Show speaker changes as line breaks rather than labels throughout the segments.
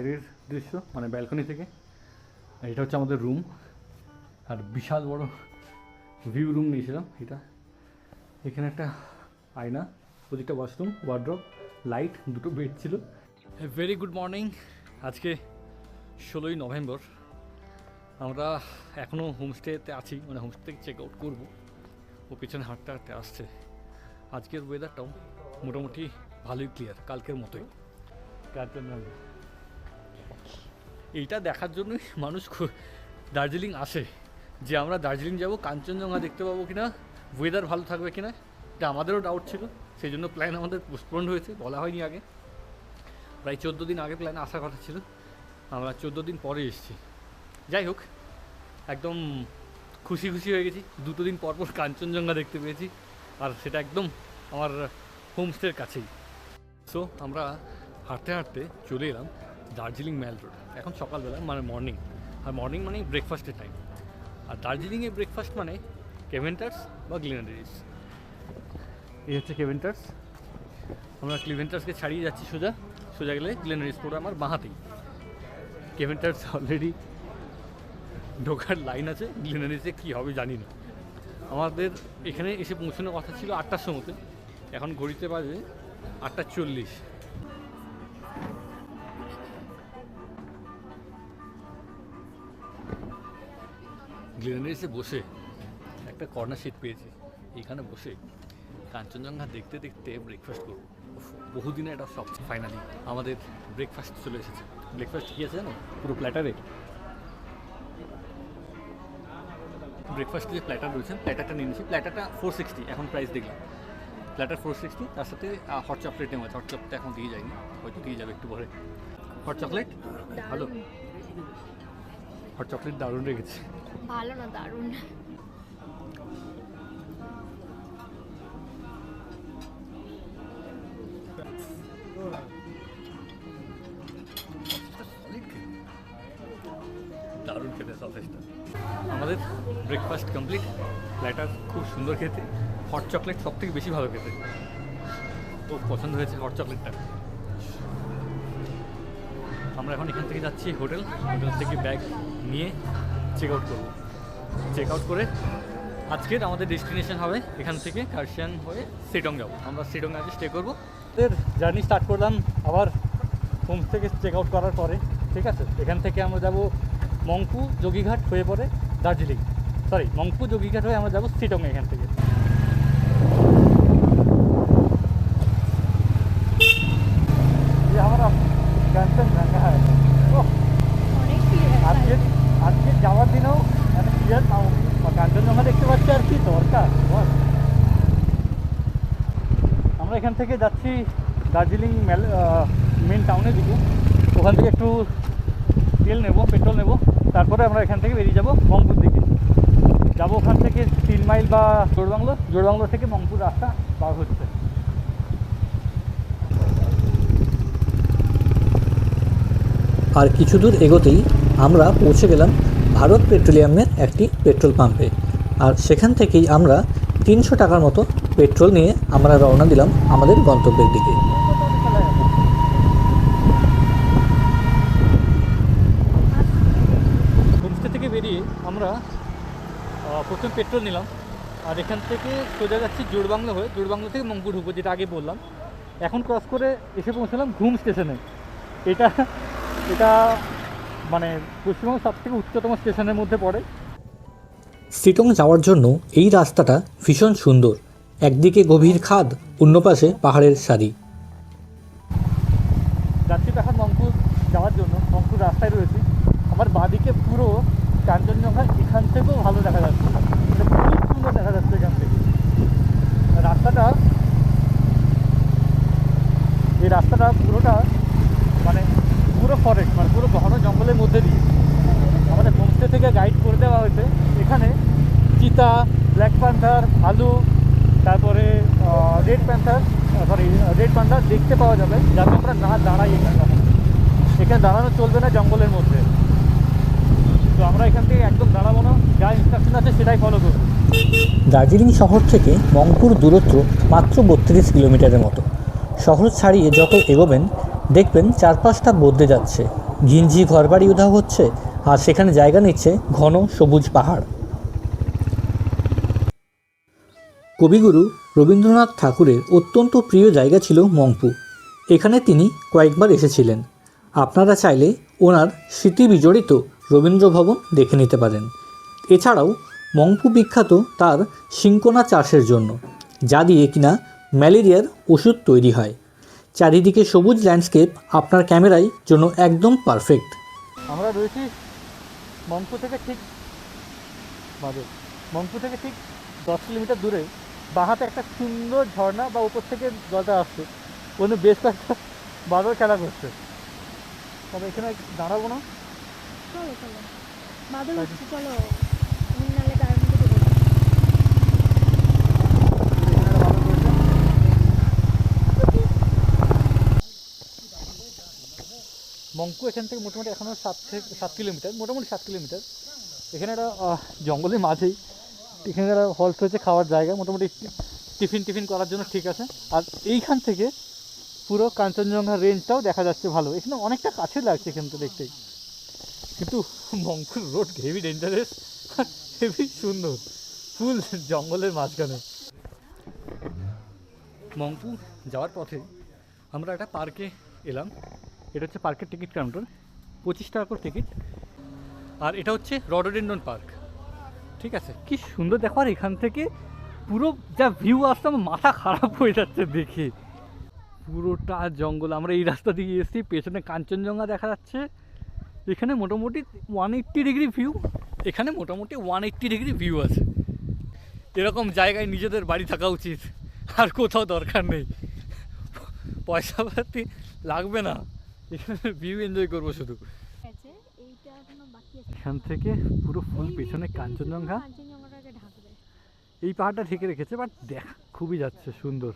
বাইরের দৃশ্য মানে ব্যালকনি থেকে। আর এটা হচ্ছে আমাদের রুম আর বিশাল বড় ভিউ রুম নিয়েছিলাম এটা। এখানে একটা আয়না প্রতিটা ওয়াশরুম ওয়ার্ড্রপ লাইট দুটো বেড ছিল। ভেরি গুড মর্নিং আজকে ষোলোই নভেম্বর। আমরা এখনও হোমস্টেতে আছি মানে হোমস্টে থেকে চেক আউট করব। ও পেছনে হাঁটতে হাঁটতে আসছে। আজকের ওয়েদারটাও মোটামুটি ভালোই ক্লিয়ার কালকের মতোই। কাঞ্চনজঙ্ঘা এইটা দেখার জন্যই মানুষ দার্জিলিং আসে। যে আমরা দার্জিলিং যাব, কাঞ্চনজঙ্ঘা দেখতে পাবো কিনা ওয়েদার ভালো থাকবে কিনা, এটা আমাদেরও ডাউট ছিল। সেই জন্য প্ল্যান আমাদের পোস্টপন্ড হয়েছে, বলা হয়নি আগে। প্রায় চোদ্দ দিন আগে প্ল্যান আসার কথা ছিল। আমরা চোদ্দ দিন পরে এসেছি। যাই হোক, একদম খুশি খুশি হয়ে গেছি। দুটো দিন পর পর কাঞ্চনজঙ্ঘা দেখতে পেয়েছি। আর সেটা একদম আমার হোমস্টের কাছেই। সো আমরা হাঁটতে হাঁটতে চলে এলাম। Darjeeling mall road. এখন সকালবেলা মানে মর্নিং আর মর্নিং মানে ব্রেকফাস্টের টাইম আর দার্জিলিংয়ে ব্রেকফাস্ট মানে কেভেন্টার্স বা গ্লিনারিস এই হচ্ছে কেভেন্টার্স আমরা ক্লিভেন্টার্সকে ছাড়িয়ে যাচ্ছি সোজা। সোজা গেলে গ্লেনারিস পড়ে আমার বাঁহাতেই। কেভেন্টার্স অলরেডি ঢোকার লাইন আছে। গ্লিনারিসে কী হবে জানি না। আমাদের এখানে এসে পৌঁছানোর কথা ছিল আটটার সময়তে এখন ঘড়িতে বাজে আটটা চল্লিশ। গ্লেনারিসে বসে। একটা কর্নার সিট পেয়েছি। এখানে বসে কাঞ্চনজঙ্ঘা দেখতে দেখতে ব্রেকফাস্ট করব। বহুদিনে এটা সব ফাইনালি আমাদের ব্রেকফাস্ট চলে এসেছে। ব্রেকফাস্ট কী আছে জানো? পুরো প্ল্যাটারে ব্রেকফাস্ট যে প্ল্যাটার রয়েছে প্ল্যাটারটা নিয়ে নিয়েছি। প্ল্যাটারটা ফোর সিক্সটি এখন প্রাইস দেখলাম। প্ল্যাটার ফোর সিক্সটি তার সাথে হট চকলেট নেওয়া হট চকলেট এখন দিয়ে যায়নি। হয়তো দিয়ে যাবে একটু পরে। হট চকলেট ভালো হট চকলেট দারুণ রেখেছে।
ভালো না, দারুণ।
খেতে সসেজটা আমাদের ব্রেকফাস্ট কমপ্লিট প্ল্যাটার খুব সুন্দর খেতে। হট চকলেট সব থেকে বেশি ভালো খেতে। খুব পছন্দ হয়েছে হট চকলেটটা আমরা এখন এখান থেকে যাচ্ছি হোটেল। হোটেল থেকে ব্যাগ নিয়ে চেক আউট করব। চেক আউট করে আজকের আমাদের ডেস্টিনেশন হবে এখান থেকে কার্শিয়ান হয়ে সিটং যাব। আমরা সিটং আজকে স্টে করব। জার্নি স্টার্ট করলাম আবার হোম থেকে চেক আউট করার পরে, ঠিক আছে? এখান থেকে আমরা যাব মংপু যোগীঘাট হয়ে পরে দার্জিলিং। সরি মংপু যোগীঘাট হয়ে আমরা যাব সিটং এখান থেকে। থেকে যাচ্ছি দার্জিলিং মেন টাউনের দিকে। ওখান থেকে একটু তেল নেব, পেট্রোল নেব। তারপরে আমরা এখান থেকে বেরিয়ে যাব মংপুর দিকে। যাব ওখান থেকে তিন মাইল বা জোরবাংলো জোরবাংলো থেকে মংপুর রাস্তা পার হচ্ছে।
আর কিছু দূর এগোতেই আমরা পৌঁছে গেলাম ভারত পেট্রোলিয়ামের একটি পেট্রোল পাম্পে। আর সেখান থেকেই আমরা তিনশো টাকার মতো পেট্রোল নিয়ে আমরা রওনা দিলাম আমাদের গন্তব্যের দিকে।
হোমস্টে থেকে বেরিয়ে আমরা প্রথমে পেট্রোল নিলাম আর এখান থেকে সোজা যাচ্ছি জোড়বাংলা হয়ে জোড়বাংলা থেকে মঙ্গু ঢুকবো যেটা আগে বললাম। এখন ক্রস করে এসে পৌঁছলাম ঘুম স্টেশনে। এটা এটা মানে পশ্চিমবঙ্গের সব থেকে উচ্চতম স্টেশনের মধ্যে পড়ে।
সিটং যাওয়ার জন্য এই রাস্তাটা ভীষণ সুন্দর। একদিকে গভীর খাদ অন্য পাশে পাহাড়ের সারি।
তো এখন মঙ্কুর যাওয়ার জন্য মঙ্কুর রাস্তায় রয়েছে। আমার বাদিকে পুরো কাঞ্চনজঙ্ঘা এখান থেকেও ভালো দেখা যাচ্ছে। মানে খুব সুন্দর দেখা যাচ্ছে এখান থেকে। রাস্তাটা, এই রাস্তাটা পুরোটা মানে পুরো ফরেস্ট মানে পুরো ঘন জঙ্গলের মধ্যে দিয়ে। আমাদের হোমস্টে থেকে গাইড করে দেওয়া হয়েছে। এখানে চিতা ব্ল্যাক প্যান্থার ভালু তারপরে red panther sorry red panther দেখতে পাওয়া যাবে, যাতে আমরা না দাঁড়াই এখানে। এখানে দাঁড়ানো চলবে না জঙ্গলের মধ্যে। তো আমরা এখান থেকে একদম দাঁড়াবো না, যা ইনস্ট্রাকশন আছে সেটাই ফলো করব।
দার্জিলিং শহর থেকে মংপুর দূরত্ব মাত্র বত্রিশ কিলোমিটারের মতো। শহর ছাড়িয়ে যত এগোবেন, দেখবেন চারপাশটা বদলে যাচ্ছে। ঘিঞ্জি ঘরবাড়ি উধাও হচ্ছে, আর সেখানে জায়গা নিচ্ছে ঘন সবুজ পাহাড়। কবিগুরু রবীন্দ্রনাথ ঠাকুরের অত্যন্ত প্রিয় জায়গা ছিল মংপু। এখানে তিনি কয়েকবার এসেছিলেন। আপনারা চাইলে ওনার স্মৃতি বিজড়িত রবীন্দ্র ভবন দেখে নিতে পারেন। এছাড়াও মংপু বিখ্যাত তার সিঙ্কোনা চাষের জন্য, যা দিয়ে কিনা ম্যালেরিয়ার ওষুধ তৈরি হয়। চারিদিকে সবুজ ল্যান্ডস্কেপ আপনার ক্যামেরায় জন্য একদম পারফেক্ট।
আমরা রয়েছি মংপু থেকে ঠিক মংপু থেকে ঠিক দশ কিলোমিটার দূরে বাঁহাতে একটা সুন্দর ঝর্ণা বা উপর থেকে জলটা আসছে। ওখানে বেশ কয়েকটা বাদর খেলা করছে। তবে এখানে দাঁড়াবো না।
চলো।
মংপু এখান থেকে মোটামুটি এখনও সাত থেকে সাত কিলোমিটার মোটামুটি সাত কিলোমিটার। এখানে একটা জঙ্গলের মাঝেই এখানে হল্ট হয়েছে খাওয়ার জায়গা, মোটামুটি টিফিন টিফিন করার জন্য ঠিক আছে। আর এইখান থেকে পুরো কাঞ্চনজঙ্ঘা রেঞ্জটাও দেখা যাচ্ছে ভালো। এখানে অনেকটা কাছে লাগছে থেকে দেখতেই কিন্তু মংপুর রোড হেভি ডেঞ্জারাস হেভি সুন্দর। ফুল জঙ্গলের মাঝখানে। মংপু যাওয়ার পথে আমরা একটা পার্কে এলাম। এটা হচ্ছে পার্কের টিকিট কাউন্টার পঁচিশ টাকা করে টিকিট আর এটা হচ্ছে রডোডেন্ডন পার্ক ঠিক আছে? কি সুন্দর দেখো, আর এখান থেকে পুরো যা ভিউ আসছে, আমার মাথা খারাপ হয়ে যাচ্ছে দেখে। পুরোটা জঙ্গল, আমরা এই রাস্তা দিয়ে এসেছি, পেছনে কাঞ্চনজঙ্ঘা দেখা যাচ্ছে। এখানে মোটামুটি ওয়ান এইট্টি ডিগ্রি ভিউ এখানে মোটামুটি ওয়ান এইট্টি ডিগ্রি ভিউ আছে। এরকম জায়গায় নিজেদের বাড়ি থাকা উচিত, আর কোথাও দরকার নেই। পয়সা পাতি লাগবে না, এখানে ভিউ এনজয় করব শুধু। এখনও থেকে পুরো ফুল পেছনে কাঞ্চনজঙ্ঘা। এই পাহাড়টা ঢেকে রেখেছে বাট দেখ খুবই যাচ্ছে সুন্দর।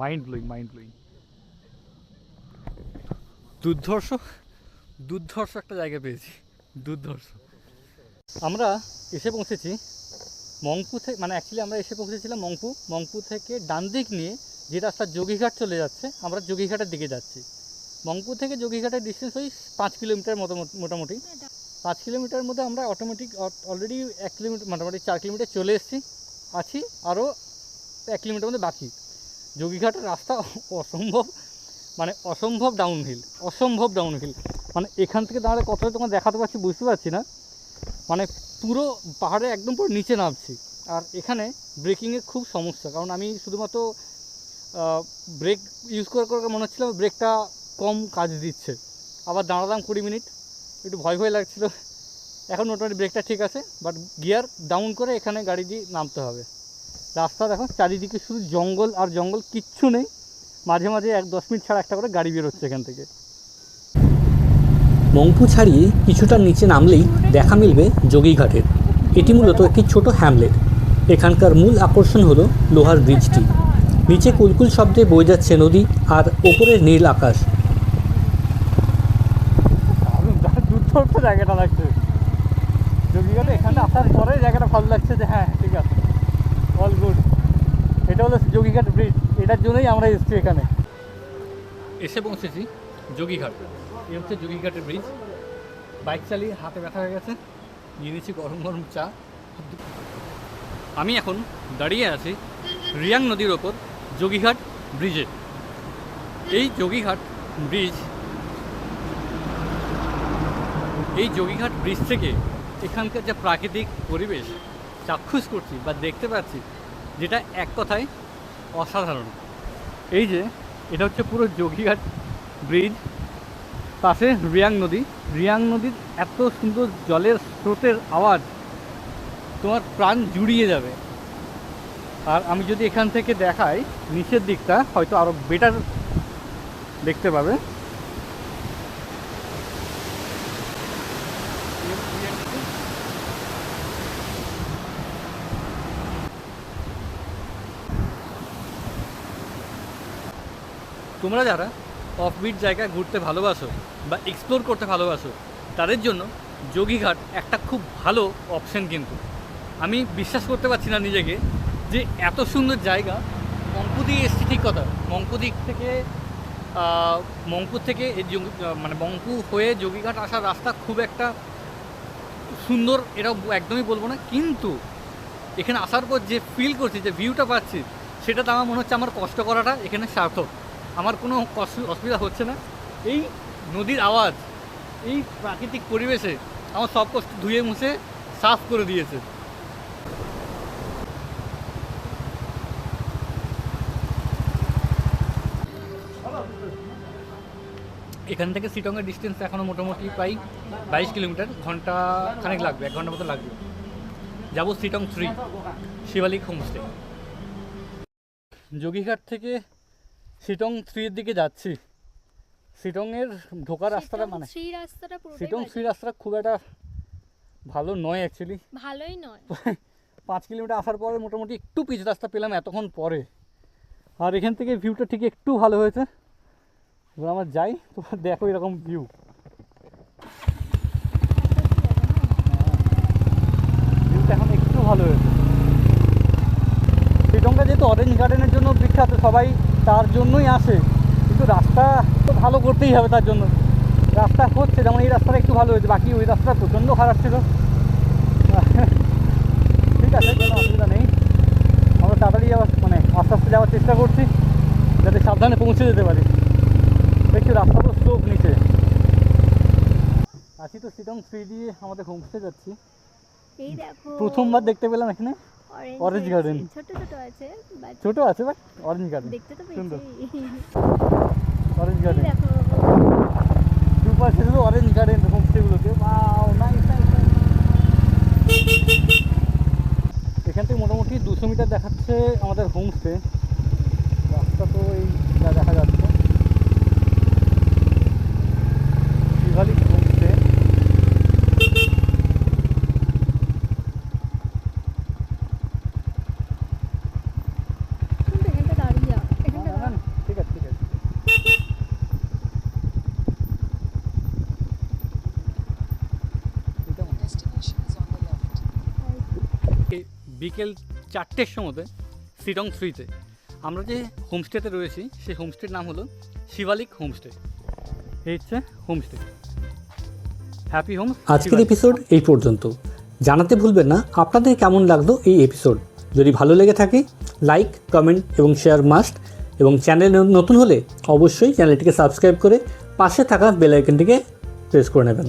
মাইন্ড ব্লোয়িং মাইন্ড ব্লোয়িং দুর্ধর্ষ দুর্ধর্ষ একটা জায়গা পেয়েছি দুর্ধর্ষ। আমরা এসে পৌঁছেছি মংপু থেকে মানে অ্যাকচুয়ালি আমরা এসে পৌঁছেছিলাম মংপু। মংপু থেকে ডান দিক নিয়ে যে রাস্তা যোগীঘাট চলে যাচ্ছে আমরা যোগীঘাটের দিকে যাচ্ছি। মংপু থেকে যোগীঘাটের ডিস্টেন্স ওই পাঁচ কিলোমিটার মতো মোটামুটি। পাঁচ কিলোমিটার মধ্যে আমরা অটোমেটিক অলরেডি এক কিলোমিটার মোটামুটি চার কিলোমিটার চলে এসেছি। আছি, আরও এক কিলোমিটার মধ্যে বাকি। যোগীঘাটের রাস্তা অসম্ভব মানে অসম্ভব ডাউনহিল অসম্ভব ডাউনহিল মানে এখান থেকে দাঁড়ালে কতটা তোমার দেখাতে পারছি বুঝতে পারছি না। মানে পুরো পাহাড়ে একদম পুরো নিচে নামছি। আর এখানে ব্রেকিংয়ের খুব সমস্যা, কারণ আমি শুধুমাত্র ব্রেক ইউজ করে করে মনে হচ্ছিল ব্রেকটা কম কাজ দিচ্ছে। আবার দাঁড়ালাম কুড়ি মিনিট, একটু ভয় ভয় লাগছিল। এখন মোটামুটি ব্রেকটা ঠিক আছে বাট গিয়ার ডাউন করে এখানে গাড়ি দিয়ে নামতে হবে। রাস্তা দেখো, চারিদিকে শুধু জঙ্গল আর জঙ্গল, কিচ্ছু নেই। মাঝে মাঝে এক দশ মিনিট ছাড়া একটা করে গাড়ি বেরোচ্ছে এখান থেকে।
মংপু ছাড়িয়ে কিছুটা নিচে নামলেই দেখা মিলবে যোগীঘাটের এটি মূলত একটি ছোট হ্যামলেট। এখানকার মূল আকর্ষণ হলো লোহার ব্রিজটি। নিচে কুলকুল শব্দে বয়ে যাচ্ছে নদী আর ওপরে নীল আকাশ
দারুণ দারুণ দুর্ধর্ষ জায়গাটা লাগছে। যোগীঘাটে এখানে আসার পরে জায়গাটা ভালো লাগছে যে হ্যাঁ ঠিক আছে। অল গুড এটা হলো যোগীঘাট ব্রিজ এটার জন্যই আমরা এসেছি এখানে। এসে পৌঁছেছি যোগীঘাট। এই হচ্ছে যোগীঘাটের ব্রিজ বাইক চালিয়ে হাতে ব্যথা হয়ে গেছে। নিয়ে নিচ্ছি গরম গরম চা। আমি এখন দাঁড়িয়ে আছি রিয়াং নদীর ওপর যোগীঘাট ব্রিজে এই যোগীঘাট ব্রিজ এই যোগীঘাট ব্রিজ থেকে এখানকার যে প্রাকৃতিক পরিবেশ, চাক্ষুষ করছি বা দেখতে পাচ্ছি, যেটা এক কথায় অসাধারণ। এই যে, এটা হচ্ছে পুরো যোগীঘাট ব্রিজ, পাশে রিয়াং নদী। রিয়াং নদীর এত সুন্দর জলের স্রোতের আওয়াজ, তোমার প্রাণ জুড়িয়ে যাবে। আর আমি যদি এখান থেকে দেখাই, নিচের দিকটা হয়তো আরও বেটার দেখতে পাবে। তোমরা যারা অফবিট জায়গায় ঘুরতে ভালোবাসো বা এক্সপ্লোর করতে ভালোবাসো, তাদের জন্য যোগীঘাট একটা খুব ভালো অপশন কিন্তু। আমি বিশ্বাস করতে পারছি না নিজেকে যে এত সুন্দর জায়গা মঙ্কুদি এসছি ঠিক কথা। মঙ্কুদিক থেকে মংপুর থেকে মানে মংপু হয়ে যোগীঘাট আসার রাস্তা খুব একটা সুন্দর এটা একদমই বলব না। কিন্তু এখানে আসার পর যে ফিল করছি, যে ভিউটা পাচ্ছি সেটা তো আমার মনে হচ্ছে আমার কষ্ট করাটা এখানে সার্থক। আমার কোনো অসুবিধা হচ্ছে না। এই নদীর আওয়াজ, এই প্রাকৃতিক পরিবেশে আমার সব কষ্ট ধুয়ে মুছে, সাফ করে দিয়েছে। এখান থেকে সিটংয়ের ডিস্টেন্স এখনও মোটামুটি প্রায় বাইশ কিলোমিটার। ঘণ্টা খানেক লাগবে, এক ঘণ্টা মতো লাগবে। যাব সিটং থ্রি শিবালিক হোমস্টে যোগীঘাট থেকে সিটং থ্রির দিকে যাচ্ছি। সিটংয়ের ঢোকার রাস্তাটা মানে
শ্রী রাস্তাটা পুরোটাই
সিটং থ্রি রাস্তাটা খুব একটা ভালো নয় অ্যাকচুয়ালি
ভালোই নয়।
পাঁচ কিলোমিটার আসার পরে মোটামুটি একটু পিচ রাস্তা পেলাম এতক্ষণ পরে। আর এখান থেকে ভিউটা ঠিক একটু ভালো হয়েছে। এবার আমার যাই তোমার দেখো এরকম ভিউ ভিউটা এখন একটু ভালো হয়েছে। অরেঞ্জ গার্ডেনের জন্য বিখ্যাত সবাই তার জন্যই আসে। কিন্তু রাস্তা তো ভালো করতেই হবে তার জন্য। রাস্তা হচ্ছে যেমন এই রাস্তাটা একটু ভালো হয়েছে বাকি ওই রাস্তাটা প্রচণ্ড খারাপ ছিল। ঠিক আছে কোনো অসুবিধা নেই। আমরা তাড়াতাড়ি যাওয়ার মানে আস্তে আস্তে যাওয়ার চেষ্টা করছি যাতে সাবধানে পৌঁছে যেতে পারি। দেখছি রাস্তা তো স্লোপ নিচে। আছি তো সিটং থ্রি দিয়ে আমাদের হোমস্টে যাচ্ছি।
এই
প্রথমবার দেখতে পেলাম এখানে।
Orange
garden.
ছোট ছোট আছে
ছোট আছে বাট অরেঞ্জ গার্ডেন
দেখতে তো
সুন্দর। অরেঞ্জ গার্ডেন
দেখো।
দুপাশে শুধু অরেঞ্জ গার্ডেন হোমস্টেগুলোতে। ওয়াও নাইস নাইস এখান থেকে মোটামুটি দুশো মিটার দেখাচ্ছে আমাদের হোমস্টে। রাস্তা তো এই দেখা যাচ্ছে শিবালিক হোমস্টে
কিন্তু এখানটা দাঁড়িয়ে যাও এখানটা
না, না,
দাঁড়াও।
ঠিক আছে ঠিক আছে এটা মনে হয়।
Destination is on the left.
এই বিকেল চারটের সময়তে সিটং থ্রিতে আমরা যে হোমস্টেতে রয়েছি সেই হোমস্টের নাম হলো শিবালিক হোমস্টে। এই হচ্ছে হোমস্টে। হ্যাপি হোম
আজকের এপিসোড এই পর্যন্ত। জানাতে ভুলবেন না আপনাদের কেমন লাগল এই এপিসোড যদি ভালো লেগে থাকে লাইক কমেন্ট এবং শেয়ার মাস্ট এবং চ্যানেল নতুন হলে অবশ্যই চ্যানেলটিকে সাবস্ক্রাইব করে পাশে থাকা বেল আইকনটিকে প্রেস করে নেবেন।